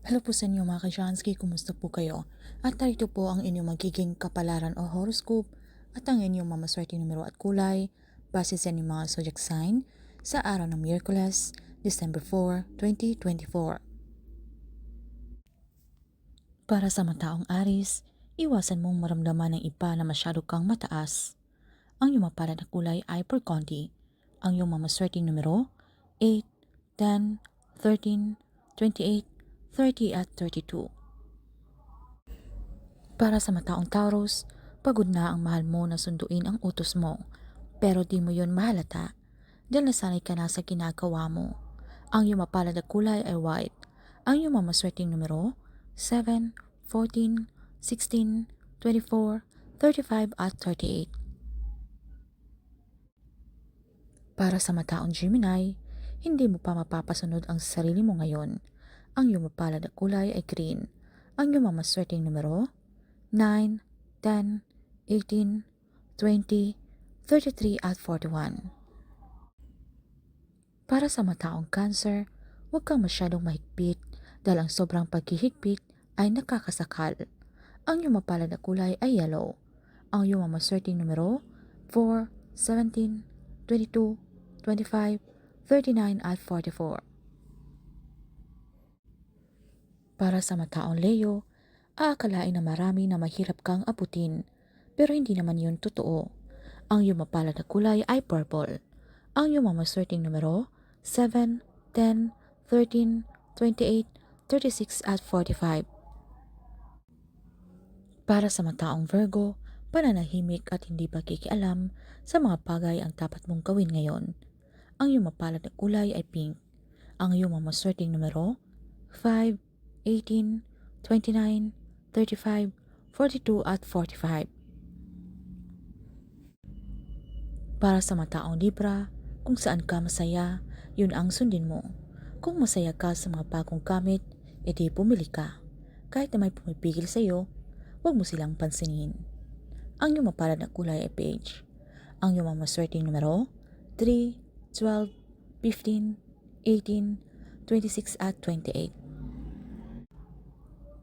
Hello po sa inyo mga ka-Jansky, kumusta po kayo? At narito po ang inyong magiging kapalaran o horoscope at ang inyong mamaswerte numero at kulay base sa inyong mga zodiac sign sa araw ng Miyerkules, December 4, 2024. Para sa mataong Aris, iwasan mong maramdaman ng iba na masyado kang mataas. Ang iyong mapalad na kulay ay Perconti. Ang iyong mamaswerteng numero 8, 10, 13, 28, 30 at 32. Para sa mataong Taurus, pagod na ang mahal mo na sunduin ang utos mo, pero di mo yon mahalata dahil nasanay ka na sa ginagawa mo. Ang iyong mapalad na kulay ay white. Ang iyong mamaswerteng numero 7, 14, 16, 24, 35 at 38. Para sa mataong Gemini, hindi mo pa mapapasunod ang sarili mo ngayon. Ang iyong mapalad na kulay ay green. Ang iyong mamaswerteng numero 9, 10, 18, 20, 33 at 41. Para sa mataong cancer, huwag kang masyadong mahigpit dahil ang sobrang paghihigpit ay nakakasakal. Ang iyong mapalad na kulay ay yellow. Ang iyong mamaswerteng numero 4, 17, 22, 25, 39 at 44. Para sa mataong Leo, aakalain na marami na mahirap kang abutin, pero hindi naman yun totoo. Ang iyong mapalad na kulay ay purple. Ang iyong mamaswerteng numero 7, 10, 13, 28, 36 at 45. Para sa mataong Virgo, pananahimik at hindi pakikialam sa mga bagay ang dapat mong gawin ngayon. Ang iyong mapalad na kulay ay pink. Ang iyong mamaswerteng numero 5, 18, 29, 35, 42 at 45. Para sa mataong Libra, kung saan ka masaya, yun ang sundin mo. Kung masaya ka sa mga bagong gamit, edi pumili ka. Kahit na may pumipigil sa iyo, huwag mo silang pansinin. Ang iyong mapalad na kulay ay beige. Ang iyong mamaswerteng numero 3, 12, 15, 18, 26 at 28.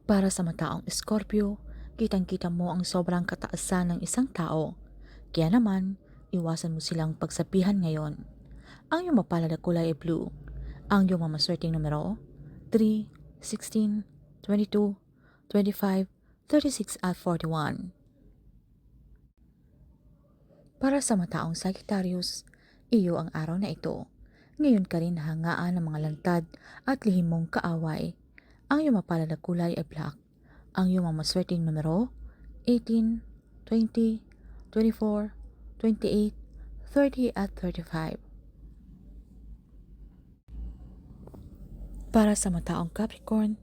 Para sa mataong Scorpio, kitang-kita mo ang sobrang kataasan ng isang tao. Kaya naman, iwasan mo silang pagsabihan ngayon. Ang iyong mapalad na kulay ay blue. Ang iyong mamaswerteng numero 3, 16, 22, 25, 36 at 41. Para sa mataong Sagittarius, iyo ang araw na ito. Ngayon ka rin hangaan ng mga lantad at lihim mong kaaway. Ang iyong mapalad na kulay ay black. Ang iyong mamaswerteng numero 18, 20, 24, 28, 30 at 35. Para sa mataong Capricorn,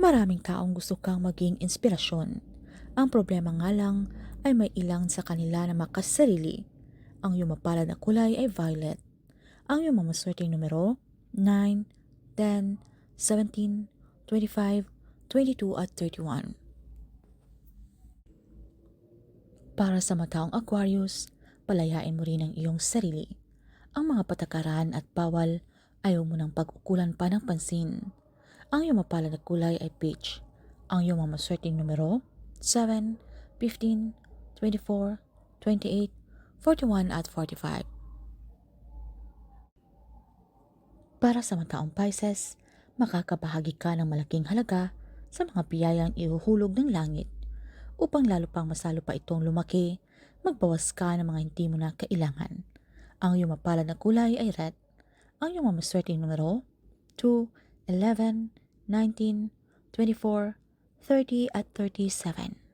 maraming taong gusto kang maging inspirasyon. Ang problema nga lang ay may ilang sa kanila na makasarili. Ang iyong mapalad na kulay ay violet. Ang iyong mamaswerteng numero 9, 10, 17, 25, 22 at 31. Para sa mataong Aquarius, palayain mo rin ang iyong sarili. Ang mga patakaran at bawal ayaw mo ng pag-ukulan pa ng pansin. Ang iyong mapalad na kulay ay peach. Ang iyong mamaswerteng numero 7, 15, 24, 28, 41 at 45. Para sa mataong Pisces, makakabahagi ka ng malaking halaga sa mga biyayang ihuhulog ng langit. Upang lalo pang masalo pa itong lumaki, magbawas ka ng mga hindi mo na kailangan. Ang iyong mapalad na kulay ay red. Ang iyong mamaswerteng numero 2, 11, 19, 24, 30 at 37.